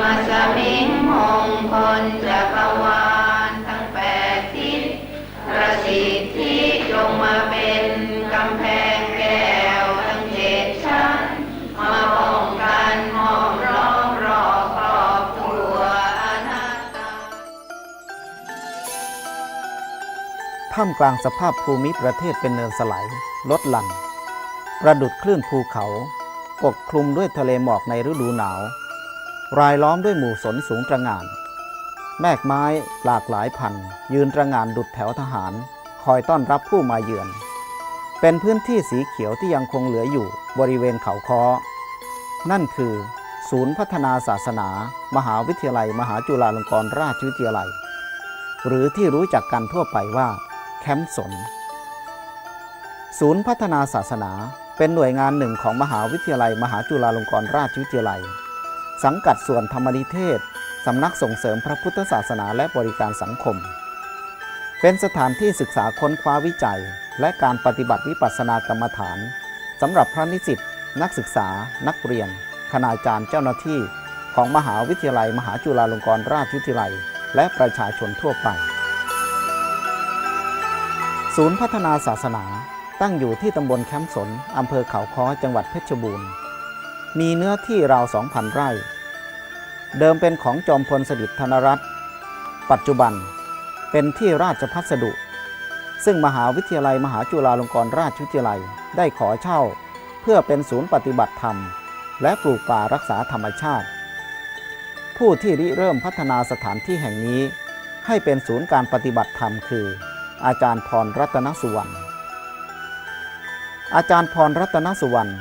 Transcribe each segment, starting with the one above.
มาสมิงมงคลจักรวาลทั้งแปดทิศประสิทธิจงมาเป็นกำแพงแก้วทั้งเจ็ดชั้น มาป้องกันห้อมล้อมรอบครอบตัวอนัตตาท่ามกลางสภาพภูมิประเทศเป็นเนินสไลด์ลดหลั่นประดุดคลื่นภูเขา ปกคลุมด้วยทะเลหมอกในฤดูหนาว รายล้อมด้วยหมู่สนสูงตระหง่าน แมกไม้หลากหลายพัน ยืนตระหง่านดุดแถวทหาร คอยต้อนรับผู้มาเยือน เป็นพื้นที่สีเขียวที่ยังคงเหลืออยู่บริเวณเขาค้อนั่นคือ ศูนย์พัฒนาศาสนา มหาวิทยาลัย มหาจุฬาลงกรณราชวิทยาลัย หรือที่รู้จักกันทั่วไปว่า แคมป์สน ศูนย์พัฒนาศาสนาเป็นหน่วยงานหนึ่งของมหาวิทยาลัย มหาจุฬาลงกรณราชวิทยาลัย สังกัดส่วนธรรมนิเทศ สำนักส่งเสริมพระพุทธศาสนาและบริการสังคม เป็นสถานที่ศึกษาค้นคว้าวิจัย และการปฏิบัติวิปัสสนากรรมฐานสำหรับพระนิสิตนักศึกษา นักเรียน คณาจารย์เจ้าหน้าที่ ของมหาวิทยาลัย มหาจุฬาลงกรณราชวิทยาลัย และประชาชนทั่วไป ศูนย์พัฒนาศาสนาตั้งอยู่ที่ตำบลแคมป์สนอำเภอเขาค้อจังหวัดเพชรบูรณ์ มีเนื้อที่ราว 2,000 ไร่ เดิมเป็นของจอมพลสฤษดิ์ธนรัตน์ปัจจุบันเป็นที่ราชพัสดุ ซึ่งมหาวิทยาลัยมหาจุฬาลงกรณราชวิทยาลัยได้ขอเช่า เพื่อเป็นศูนย์ปฏิบัติธรรม และปลูกป่ารักษาธรรมชาติ ผู้ที่ริเริ่มพัฒนาสถานที่แห่งนี้ ให้เป็นศูนย์การปฏิบัติธรรมคือ อาจารย์พรรัตนสุวรรณอาจารย์พรรัตนสุวรรณ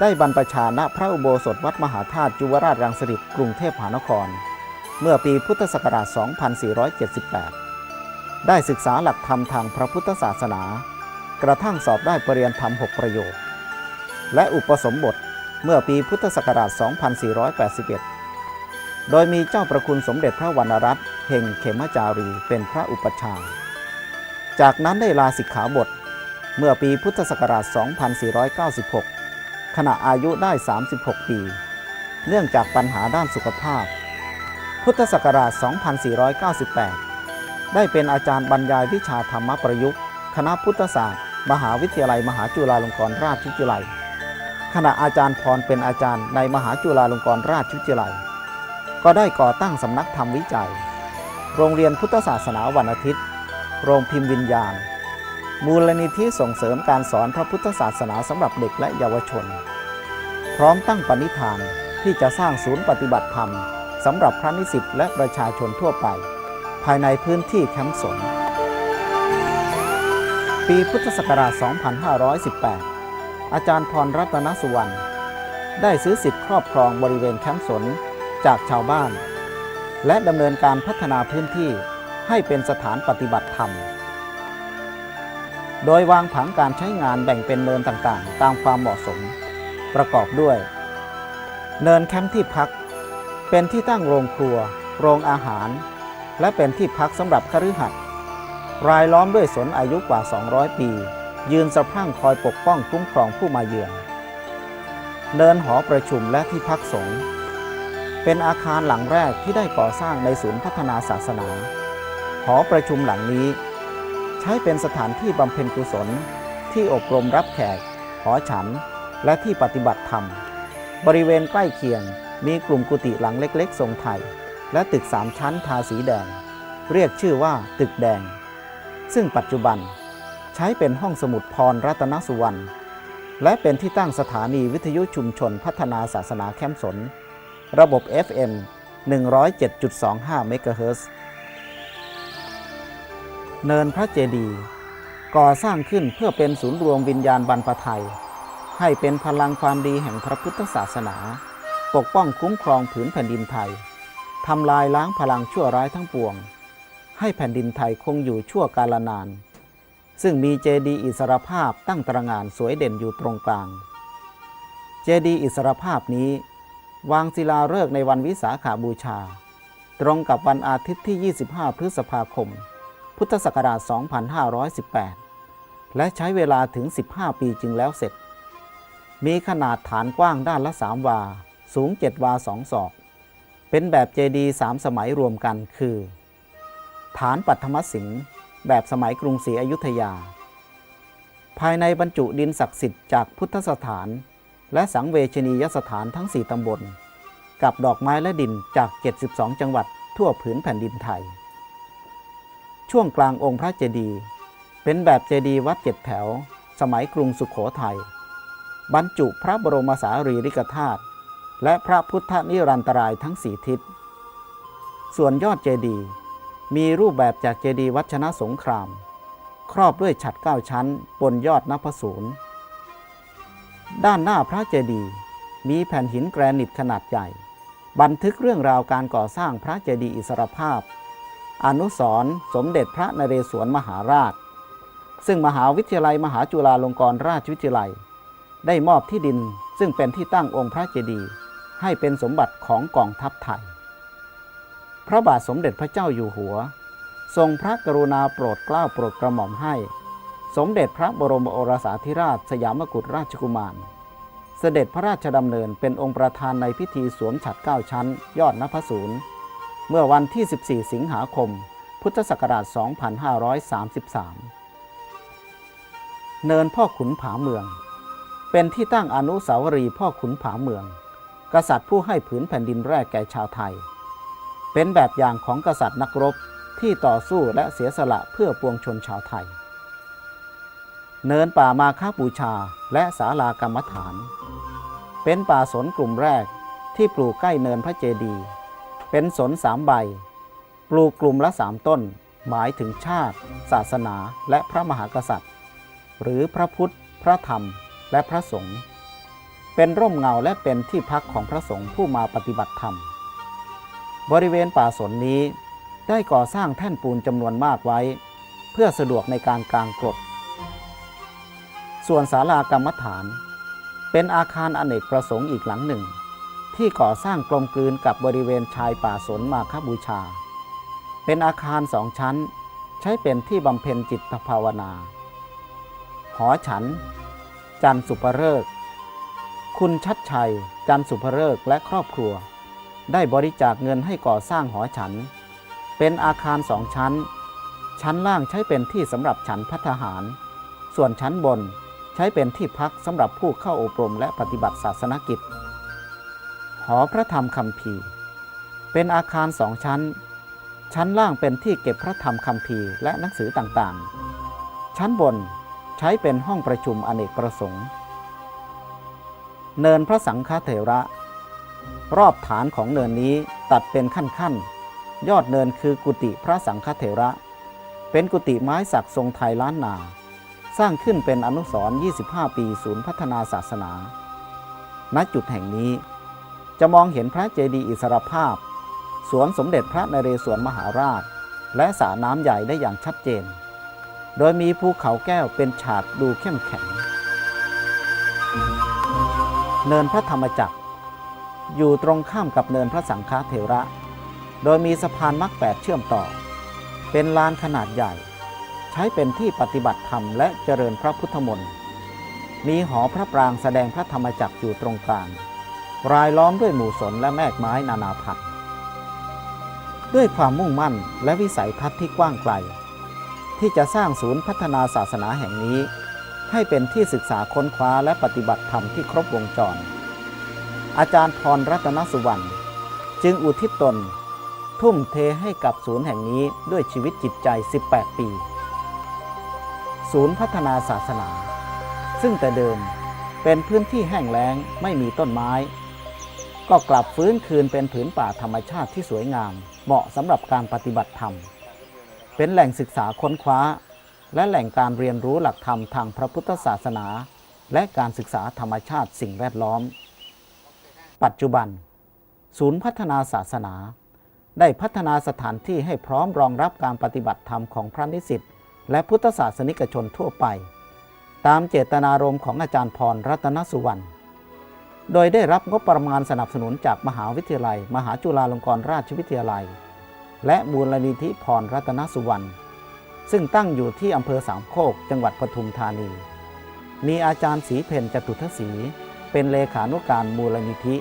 ได้บรรพชาณพระอุโบสถวัดมหาธาตุจุวราชรังสฤษกรุงเทพมหานคร เมื่อปีพุทธศักราช 2478 ได้ศึกษาหลักธรรมทางพระพุทธศาสนา กระทั่งสอบได้ปรริญญาธรรม 6 ประโยค และอุปสมบทเมื่อปีพุทธศักราช 2481 โดยมีเจ้าประคุณสมเด็จพระวรรณรัตน์เฮงเขมจารีเป็นพระอุปชาจากนั้นได้ลาสิกขาบท เมื่อปีพุทธศักราช 2496 ขณะอายุได้ 36 ปี เนื่องจากปัญหาด้านสุขภาพ พุทธศักราช 2498 ได้เป็นอาจารย์บรรยายวิชาธรรมประยุกต์ คณะพุทธศาสตร์ มหาวิทยาลัยมหาจุฬาลงกรณราชวิทยาลัย ขณะอาจารย์พรเป็นอาจารย์ในมหาจุฬาลงกรณราชวิทยาลัย ก็ได้ก่อตั้งสำนักธรรมวิจัย โรงเรียนพุทธศาสนาวันอาทิตย์ โรงพิมพ์วิญญาณ มูลนิธิส่งเสริมการสอนพระพุทธศาสนาสำหรับเด็กและเยาวชน พร้อมตั้งปณิธานที่จะสร้างศูนย์ปฏิบัติธรรมสำหรับพระนิสิตและประชาชนทั่วไป ภายในพื้นที่แคมป์สน ปีพุทธศักราช 2518 อาจารย์พรรัตนสุวรรณได้ซื้อสิทธิ์ครอบครองบริเวณแคมป์สนจากชาวบ้าน และดำเนินการพัฒนาพื้นที่ให้เป็นสถานปฏิบัติธรรม โดยวางผังการใช้งานแบ่งเป็นเนินต่างๆ ตามความเหมาะสม ประกอบด้วย เนินแคมป์ที่พัก เป็นที่ตั้งโรงครัว โรงอาหาร และเป็นที่พักสำหรับคฤหัสถ์รายล้อมด้วยสนอายุกว่า 200 ปี ยืนสะพรั่งคอยปกป้องคุ้มครองผู้มาเยือน เนินหอประชุมและที่พักสงฆ์เป็นอาคารหลังแรกที่ได้ก่อสร้างในศูนย์พัฒนาศาสนา หอประชุมหลังนี้ ใช้เป็นสถานที่บำเพ็ญกุศล ที่อบรมรับแขก หอฉัน และที่ปฏิบัติธรรม บริเวณใกล้เคียง มีกลุ่มกุฏิหลังเล็กๆ ทรงไทย และตึกสามชั้นทาสีแดง เรียกชื่อว่าตึกแดง ซึ่งปัจจุบันใช้เป็นห้องสมุดพรรัตนสุวรรณและเป็นที่ตั้งสถานีวิทยุชุมชนพัฒนาศาสนาแคมสน ระบบ FM 107.25 เมกะเฮิรตซ์ เนินพระเจดีย์ก่อสร้างขึ้นเพื่อเป็นศูนย์รวมวิญญาณบรรพไทย ให้เป็นพลังความดีแห่งพระพุทธศาสนา ปกป้องคุ้มครองผืนแผ่นดินไทยทำลายล้างพลังชั่วร้ายทั้งปวง ให้แผ่นดินไทยคงอยู่ชั่วกาลนาน ซึ่งมีเจดีย์อิสรภาพตั้งตระงานสวยเด่นอยู่ตรงกลาง เจดีย์อิสรภาพนี้ วางศิลาฤกษ์ในวันวิสาขาบูชา ตรงกับวันอาทิตย์ที่ 25 พฤษภาคม พุทธศักราช 2518 และใช้เวลาถึง 15 ปีจึงแล้วเสร็จ มีขนาดฐานกว้างด้านละ 3 วา สูง 7 วา 2 ศอก เป็นแบบเจดีย์สามสมัยรวมกันคือ ฐานปัทมสิงห์แบบสมัยกรุงศรีอยุธยา ภายในบรรจุดินศักดิ์สิทธิ์จากพุทธสถาน และสังเวชนียสถานทั้ง 4 ตำบล กับดอกไม้และดินจาก 72 จังหวัดทั่วผืนแผ่นดินไทย ช่วงกลางองค์พระเจดีย์เป็นแบบเจดีย์วัดเจ็ดแถว สมัยกรุงสุขโขทัยบรรจุพระบรมสารีริกธาตุและพระพุทธนิรันตรายทั้งสี่ทิศ ส่วนยอดเจดีย์มีรูปแบบจากเจดีย์วัชนะสงคราม ครอบด้วยฉัดเก้าชั้นบนยอดนพสูรด้านหน้าพระเจดีย์มีแผ่นหินแกรนิตขนาดใหญ่ บันทึกเรื่องราวการก่อสร้างพระเจดีย์อิสรภาพ อนุสรสมเด็จพระนเรศวรมหาราช ซึ่งมหาวิทยาลัยมหาจุฬาลงกรณราชวิทยาลัย ได้มอบที่ดินซึ่งเป็นที่ตั้งองค์พระเจดีย์ให้เป็นสมบัติของกองทัพไทย พระบาทสมเด็จพระเจ้าอยู่หัว ทรงพระกรุณาโปรดเกล้าโปรดกระหม่อมให้ สมเด็จพระบรมโอรสาธิราชสยามกุฎราชกุมาร เสด็จพระราชดำเนินเป็นองค์ประธานในพิธีสวมฉัดเก้าชั้น ยอดนพสูร เมื่อวันที่ 14 สิงหาคม พุทธศักราช 2533 เนินพ่อขุนผาเมือง เป็นที่ตั้งอนุสาวรีย์พ่อขุนผาเมือง กษัตริย์ผู้ให้ผืนแผ่นดินแรกแก่ชาวไทย เป็นแบบอย่างของกษัตริย์นักรบที่ต่อสู้และเสียสละเพื่อปวงชนชาวไทย เนินป่ามาคาบูชาและศาลากรรมฐาน เป็นป่าสนกลุ่มแรกที่ปลูกใกล้เนินพระเจดีย์ เป็นสนสามใบ ปลูกกลุ่มละสามต้น หมายถึงชาติ ศาสนาและพระมหากษัตริย์ หรือพระพุทธ พระธรรม และพระสงฆ์เป็นร่มเงาและเป็นที่พักของพระสงฆ์ผู้มาปฏิบัติธรรม บริเวณป่าสนนี้ได้ก่อสร้างแท่นปูนจำนวนมากไว้ เพื่อสะดวกในการกลางกรด ส่วนศาลากรรมฐาน เป็นอาคารอเนกประสงค์อีกหลังหนึ่ง ที่ก่อสร้างกลมกลืนกับบริเวณชายป่าสนมาคบูชา เป็นอาคารสองชั้น ใช้เป็นที่บำเพ็ญจิตภาวนา หอฉัน จันสุภเริก คุณชัดชัย จันสุภเริกและครอบครัว ได้บริจาคเงินให้ก่อสร้างหอฉัน เป็นอาคารสองชั้น ชั้นล่างใช้เป็นที่สำหรับฉันพัฒหาร ส่วนชั้นบนใช้เป็นที่พักสำหรับผู้เข้าอบรมและปฏิบัติศาสนกิจ หอพระธรรมคำภีร์เป็นอาคารสองชั้น ชั้นล่างเป็นที่เก็บพระธรรมคำภีร์และหนังสือต่างๆ ชั้นบนใช้เป็นห้องประชุมอเนกประสงค์ เนินพระสังฆเถระ รอบฐานของเนินนี้ตัดเป็นขั้นๆ ยอดเนินคือกุฏิพระสังฆเถระ เป็นกุฏิไม้สักทรงไทยล้านนา สร้างขึ้นเป็นอนุสรณ์25 ปีศูนย์พัฒนาศาสนา ณจุดแห่งนี้ จะมองเห็นพระเจดีย์อิสรภาพ สวนสมเด็จพระนเรศวรมหาราช และสระน้ำใหญ่ได้อย่างชัดเจน โดยมีภูเขาแก้วเป็นฉากดูเข้มแข็ง เนินพระธรรมจักร อยู่ตรงข้ามกับเนินพระสังฆเถระ โดยมีสะพานมักแปดเชื่อมต่อ เป็นลานขนาดใหญ่ ใช้เป็นที่ปฏิบัติธรรมและเจริญพระพุทธมนต์มีหอพระปรางแสดงพระธรรมจักรอยู่ตรงกลาง รายล้อมด้วยหมู่สนและแมกไม้นานาพันธุ์ด้วยความมุ่งมั่นและวิสัยทัศน์ที่กว้างไกล ที่จะสร้างศูนย์พัฒนาศาสนาแห่งนี้ ให้เป็นที่ศึกษาค้นคว้าและปฏิบัติธรรมที่ครบวงจร อาจารย์พรรัตนสุวรรณจึงอุทิศตน ทุ่มเทให้กับศูนย์แห่งนี้ด้วยชีวิตจิตใจ 18 ปี ศูนย์พัฒนาศาสนา ซึ่งแต่เดิมเป็นพื้นที่แห้งแล้งไม่มีต้นไม้ ก็กลับฟื้นคืนเป็นผืนป่าธรรมชาติที่สวยงาม เหมาะสำหรับการปฏิบัติธรรม เป็นแหล่งศึกษาค้นคว้า และแหล่งการเรียนรู้หลักธรรมทางพระพุทธศาสนา และการศึกษาธรรมชาติสิ่งแวดล้อม ปัจจุบัน ศูนย์พัฒนาศาสนา ได้พัฒนาสถานที่ให้พร้อมรองรับการปฏิบัติธรรมของพระนิสิตและพุทธศาสนิกชนทั่วไป ตามเจตนารมณ์ของอาจารย์พรรัตนสุวรรณ โดยได้รับงบประมาณสนับสนุนจากมหาวิทยาลัย มหาจุฬาลงกรณราชวิทยาลัย และมูลนิธิพรรัตนสุวรรณซึ่งตั้งอยู่ที่อำเภอสามโคก จังหวัดปทุมธานี มีอาจารย์ศรีเพนจตุทศรีเป็นเลขานุการมูลนิธิ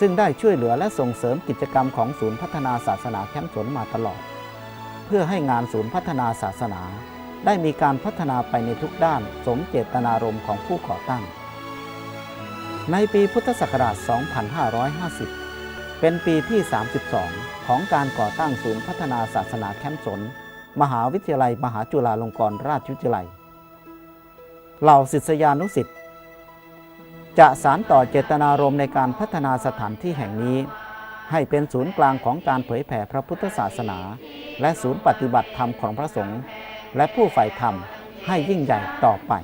ซึ่งได้ช่วยเหลือและส่งเสริมกิจกรรมของศูนย์พัฒนาศาสนาแคมป์สนมาตลอด เพื่อให้งานศูนย์พัฒนาศาสนา ได้มีการพัฒนาไปในทุกด้านสมเจตนารมณ์ของผู้ก่อตั้ง ในปีพุทธศักราช 2550 เป็นปีที่ 32 ของการก่อตั้งศูนย์พัฒนาศาสนาแคมป์สน มหาวิทยาลัยมหาจุฬาลงกรณราชวิทยาลัย เหล่าศิษยานุศิษย์จะสารต่อเจตนารมณ์ในการพัฒนาสถานที่แห่งนี้ ให้เป็นศูนย์กลางของการเผยแผ่พระพุทธศาสนา และศูนย์ปฏิบัติธรรมของพระสงฆ์และผู้ใฝ่ธรรมให้ยิ่งใหญ่ต่อไป